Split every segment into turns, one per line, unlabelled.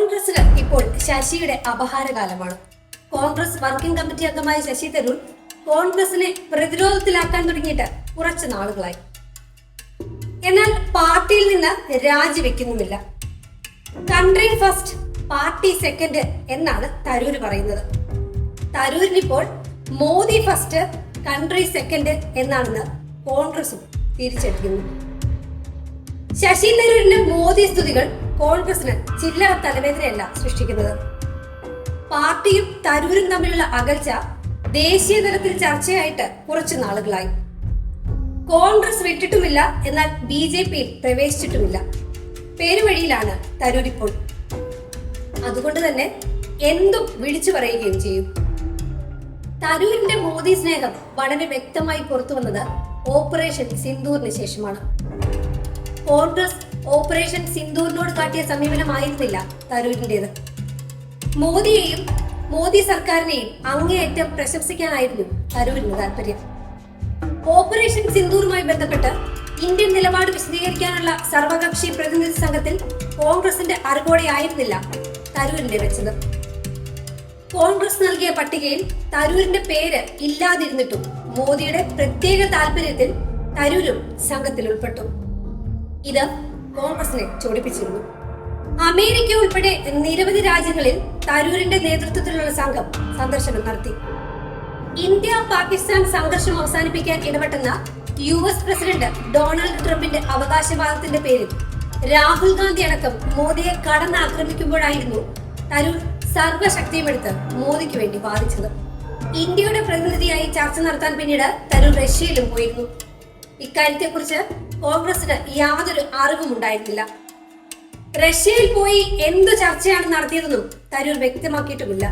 കോൺഗ്രസിന് ഇപ്പോൾ ശശിയുടെ അപഹാരകാലമാണ്. കോൺഗ്രസ് വർക്കിംഗ് കമ്മിറ്റി അംഗമായ ശശി തരൂർ കോൺഗ്രസിനെ പ്രതിരോധത്തിലാക്കാൻ തുടങ്ങിയിട്ട് കുറച്ച് നാളുകളായി. എന്നാൽ പാർട്ടിയിൽ നിന്ന് രാജിവെക്കുന്നുമില്ല. കൺട്രി ഫസ്റ്റ് പാർട്ടി സെക്കൻഡ് എന്നാണ് തരൂർ പറയുന്നത്. തരൂരിനിപ്പോൾ മോദി ഫസ്റ്റ് കൺട്രി സെക്കൻഡ് എന്നാണെന്ന് കോൺഗ്രസും തിരിച്ചടിക്കുന്നു. ശശി തരൂരിന്റെ മോദി സ്തുതികൾ കോൺഗ്രസിന് ചില്ലറ തലവേദനയല്ല സൃഷ്ടിക്കുന്നത്. പാർട്ടിയും തരൂരും തമ്മിലുള്ള അകൽച്ച ദേശീയ തലത്തിൽ ചർച്ചയായിട്ട് കുറച്ചു നാളുകളായി. കോൺഗ്രസ് വിട്ടിട്ടുമില്ല എന്നാൽ ബി ജെ പിയിൽ പ്രവേശിച്ചിട്ടുമില്ല. പേരുവഴിയിലാണ് തരൂർ ഇപ്പോൾ. അതുകൊണ്ട് തന്നെ എന്തും വിളിച്ചു പറയുകയും ചെയ്യും. തരൂരിന്റെ മോദി സ്നേഹം വളരെ വ്യക്തമായി പുറത്തു വന്നത് ഓപ്പറേഷൻ സിന്ദൂറിന് ശേഷമാണ്. കോൺഗ്രസ് ഓപ്പറേഷൻ സിന്ദൂറിനോട് കാട്ടിയ സമീപനമായിരുന്നില്ല തരൂരിന്റേത്. മോദിയെയും മോദി സർക്കാരിനെയും അങ്ങേയറ്റം പ്രശംസിക്കാനായിരുന്നു തരൂരിന് താല്പര്യം. ഓപ്പറേഷൻ സിന്ദൂറുമായി ബന്ധപ്പെട്ട് ഇന്ത്യൻ നിലപാട് വിശദീകരിക്കാനുള്ള സർവകക്ഷി പ്രതിനിധി സംഘത്തിൽ കോൺഗ്രസിന്റെ അറിവോടെയായിരുന്നില്ല തരൂരിന്റെ വെച്ചത്. കോൺഗ്രസ് നൽകിയ പട്ടികയിൽ തരൂരിന്റെ പേര് ഇല്ലാതിരുന്നിട്ടും മോദിയുടെ പ്രത്യേക താല്പര്യത്തിൽ തരൂരും സംഘത്തിൽ ഉൾപ്പെട്ടു ഇത് കോൺഗ്രസിനെ ചോടിപ്പിച്ചിരുന്നു. അമേരിക്ക ഉൾപ്പെടെ നിരവധി രാജ്യങ്ങളിൽ തരൂരിന്റെ നേതൃത്വത്തിലുള്ള സംഘം സന്ദർശനം നടത്തി. ഇന്ത്യ പാകിസ്ഥാൻ സംഘർഷം അവസാനിപ്പിക്കാൻ ഇടപെട്ടെന്ന യു എസ് പ്രസിഡന്റ് ഡൊണാൾഡ് ട്രംപിന്റെ അവകാശവാദത്തിന്റെ പേരിൽ രാഹുൽ ഗാന്ധി അടക്കം മോദിയെ കടന്നാക്രമിക്കുമ്പോഴായിരുന്നു തരൂർ സർവശക്തിയുമെടുത്ത് മോദിക്ക് വേണ്ടി വാദിച്ചത്. ഇന്ത്യയുടെ പ്രതിനിധിയായി ചർച്ച നടത്താൻ പിന്നീട് തരൂർ റഷ്യയിലും പോയിരുന്നു. ഇക്കാര്യത്തെക്കുറിച്ച് കോൺഗ്രസിന് യാതൊരു അറിവും ഉണ്ടായിരുന്നില്ല റഷ്യയിൽ പോയി എന്തു ചർച്ചയാണ് നടത്തിയതെന്നും തരൂർ വ്യക്തമാക്കിയിട്ടുമില്ല.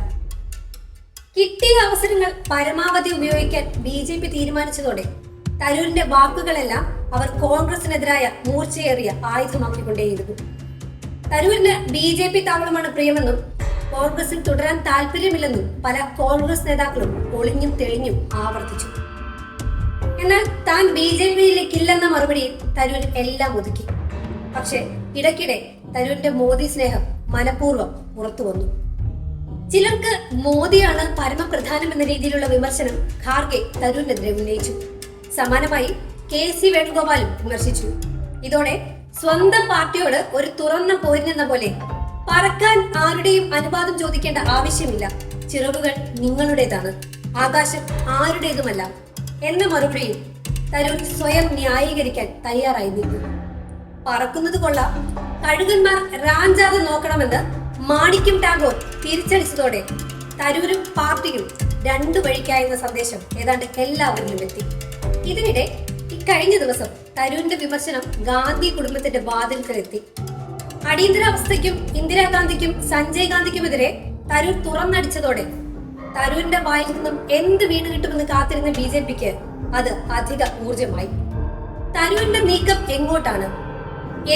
കിട്ടിയ അവസരങ്ങൾ പരമാവധി ഉപയോഗിക്കാൻ ബി ജെ പി തീരുമാനിച്ചതോടെ തരൂരിന്റെ വാക്കുകളെല്ലാം അവർ കോൺഗ്രസിനെതിരായ മൂർച്ചയേറിയ ആയുധമാക്കിക്കൊണ്ടേയിരുന്നു. തരൂരിന് ബി ജെ പി താവളമാണ് പ്രിയമെന്നും കോൺഗ്രസിൽ തുടരാൻ താല്പര്യമില്ലെന്നും പല കോൺഗ്രസ് നേതാക്കളും ഒളിഞ്ഞും തെളിഞ്ഞും ആവർത്തിച്ചു. എന്നാൽ താൻ ബി ജെ പിയിലേക്കില്ലെന്ന മറുപടിയിൽ തരൂർ എല്ലാം ഒതുക്കി. പക്ഷെ ഇടയ്ക്കിടെ തരൂരിന്റെ മോദി സ്നേഹം മനഃപൂർവം പുറത്തു വന്നു. ചിലർക്ക് മോദിയാണ് പരമപ്രധാനം എന്ന രീതിയിലുള്ള വിമർശനം ഖാർഗെ തരൂരിനെതിരെ ഉന്നയിച്ചു. സമാനമായി കെ സി വേണുഗോപാലും വിമർശിച്ചു. ഇതോടെ സ്വന്തം പാർട്ടിയോട് ഒരു തുറന്ന പോരിനെന്ന പോലെ പറക്കാൻ ആരുടെയും അനുവാദം ചോദിക്കേണ്ട ആവശ്യമില്ല. ചിറകുകൾ നിങ്ങളുടേതാണ്. ആകാശം ആരുടേതുമല്ല. എന്ന മറുപടിയിൽ തരൂർ സ്വയം ന്യായീകരിക്കാൻ തയ്യാറായി നിന്നു. പറക്കുന്നത് കൊള്ളാം. കഴുകന്മാർ റാഞ്ചാതെ നോക്കണമെന്ന് മാണിക്യം ടാഗോർ തിരിച്ചടിച്ചതോടെ തരൂരും പാർട്ടിയും രണ്ടു വഴിക്കായെന്ന സന്ദേശം ഏതാണ്ട് എല്ലാവരിലും എത്തി. ഇതിനിടെ ഇക്കഴിഞ്ഞ ദിവസം തരൂരിന്റെ വിമർശനം ഗാന്ധി കുടുംബത്തിന്റെ വാതിൽക്കലെത്തി. അടിയന്തരാവസ്ഥയ്ക്കും ഇന്ദിരാഗാന്ധിക്കും സഞ്ജയ് ഗാന്ധിക്കുമെതിരെ തരൂർ തുറന്നടിച്ചതോടെ തരൂരിന്റെ വായിൽ നിന്നും എന്ത് വീണ് കിട്ടുമെന്ന് കാത്തിരുന്ന ബി ജെ പിക്ക് അത് അധിക ഊർജമായി തരൂരിന്റെ നീക്കം എങ്ങോട്ടാണ്?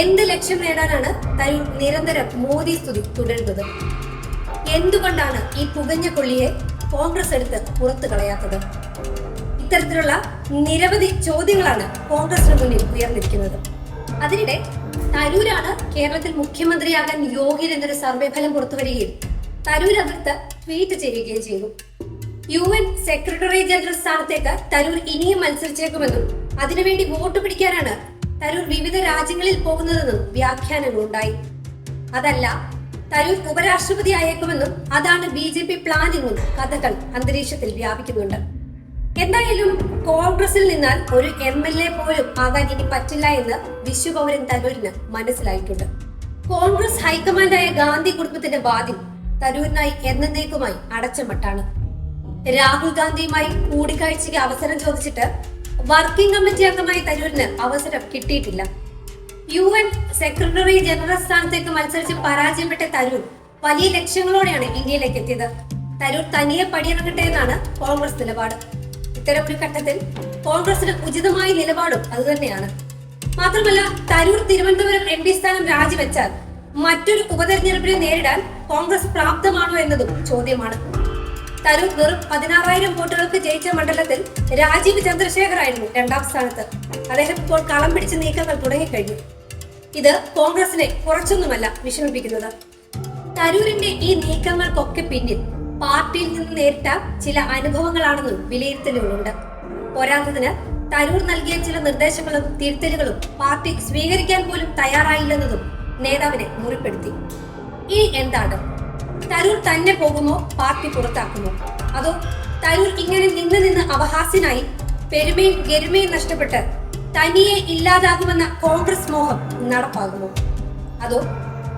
എന്ത് ലക്ഷ്യം നേടാനാണ് തരൂർ നിരന്തരം മോദി സ്തുതി തുടരുന്നത്? എന്തുകൊണ്ടാണ് ഈ പുകഞ്ഞ കൊള്ളിയെ കോൺഗ്രസ് എടുത്ത് പുറത്തു കളയാത്തത്? ഇത്തരത്തിലുള്ള നിരവധി ചോദ്യങ്ങളാണ് കോൺഗ്രസിന് മുന്നിൽ ഉയർന്നിരിക്കുന്നത്. അതിനിടെ തരൂരാണ് കേരളത്തിൽ മുഖ്യമന്ത്രിയാകാൻ യോഗ്യരെന്നൊരു സർവേ ഫലം പുറത്തുവരികയും തരൂർ അതിർത്ത് ട്വീറ്റ് ചെയ്യുകയും ചെയ്തു. യു എൻ സെക്രട്ടറി ജനറൽ സ്ഥാനത്തേക്ക് തരൂർ ഇനിയും മത്സരിച്ചേക്കുമെന്നും അതിനുവേണ്ടി വോട്ട് പിടിക്കാനാണ് തരൂർ വിവിധ രാജ്യങ്ങളിൽ പോകുന്നതെന്നും വ്യാഖ്യാനങ്ങൾ വ്യാഖ്യാനങ്ങളുണ്ടായി. അതല്ല തരൂർ ഉപരാഷ്ട്രപതി ആയേക്കുമെന്നും അതാണ് ബി ജെ പി എന്നും കഥകൾ അന്തരീക്ഷത്തിൽ വ്യാപിക്കുന്നുണ്ട്. എന്തായാലും കോൺഗ്രസിൽ നിന്നാൽ ഒരു എം എൽ എ പോലും ആകാൻ ഇനി പറ്റില്ല എന്ന് വിശ്വപൗരൻ തരൂരിന് മനസ്സിലായിട്ടുണ്ട്. കോൺഗ്രസ് ഹൈക്കമാൻഡായ ഗാന്ധി കുടുംബത്തിന്റെ വാതിൽ തരൂരിനായി എന്നേക്കുമായി അടച്ചമട്ടാണ്. രാഹുൽ ഗാന്ധിയുമായി കൂടിക്കാഴ്ചയ്ക്ക് അവസരം ചോദിച്ചിട്ട് വർക്കിംഗ് കമ്മിറ്റി അംഗമായി തരൂരിന് അവസരം കിട്ടിയിട്ടില്ല. യു എൻ സെക്രട്ടറി ജനറൽ സ്ഥാനത്തേക്ക് മത്സരിച്ച് പരാജയപ്പെട്ട തരൂർ വലിയ ലക്ഷ്യങ്ങളോടെയാണ് ഇന്ത്യയിലേക്ക് എത്തിയത് തരൂർ തനിയെ പടിയിറങ്ങട്ടെ എന്നാണ് കോൺഗ്രസ് നിലപാട്. ഇത്തരം ഒരു ഘട്ടത്തിൽ കോൺഗ്രസിന് ഉചിതമായ നിലപാടും അതുതന്നെയാണ്. മാത്രമല്ല തരൂർ തിരുവനന്തപുരം എം പി സ്ഥാനം രാജിവെച്ചാൽ മറ്റൊരു ഉപതെരഞ്ഞെടുപ്പിനെ നേരിടാൻ കോൺഗ്രസ് പ്രാപ്തമാണോ എന്നതും ചോദ്യമാണ്. തരൂർ വെറും പതിനാറായിരം വോട്ടുകൾക്ക് ജയിച്ച മണ്ഡലത്തിൽ രാജീവ് ചന്ദ്രശേഖർ ആയിരുന്നു രണ്ടാം സ്ഥാനത്ത്. അദ്ദേഹം ഇപ്പോൾ കളം പിടിച്ച നീക്കങ്ങൾ തുടങ്ങിക്കഴിഞ്ഞു. ഇത് കോൺഗ്രസിനെ കുറച്ചൊന്നുമല്ല വിഷമിപ്പിക്കുന്നത്. തരൂരിന്റെ ഈ നീക്കങ്ങൾക്കൊക്കെ പിന്നിൽ പാർട്ടിയിൽ നിന്ന് നേരിട്ട ചില അനുഭവങ്ങളാണെന്നും വിലയിരുത്തലുകളുണ്ട്. പോരാത്തതിന് തരൂർ നൽകിയ ചില നിർദ്ദേശങ്ങളും തിരുത്തലുകളും പാർട്ടി സ്വീകരിക്കാൻ പോലും തയ്യാറായില്ലെന്നതും നേതാവിനെ മുറിപ്പെടുത്തി. ഇനി എന്താണ്? തരൂർ തന്നെ പോകുമോ പാർട്ടി പുറത്താക്കുമോ അതോ തരൂർ ഇങ്ങനെ നിന്ന് നിന്ന് അപഹാസ്യനായി പെരുമയും ഗരിമയും നഷ്ടപ്പെട്ട് തനിയെ ഇല്ലാതാകുമെന്ന കോൺഗ്രസ് മോഹം നടപ്പാകുമോ? അതോ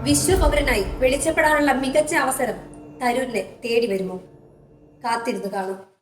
വിശ്വപൗരനായി വെളിച്ചപ്പെടാനുള്ള മികച്ച അവസരം തരൂരിനെ തേടി വരുമോ? കാത്തിരുന്ന് കാണും.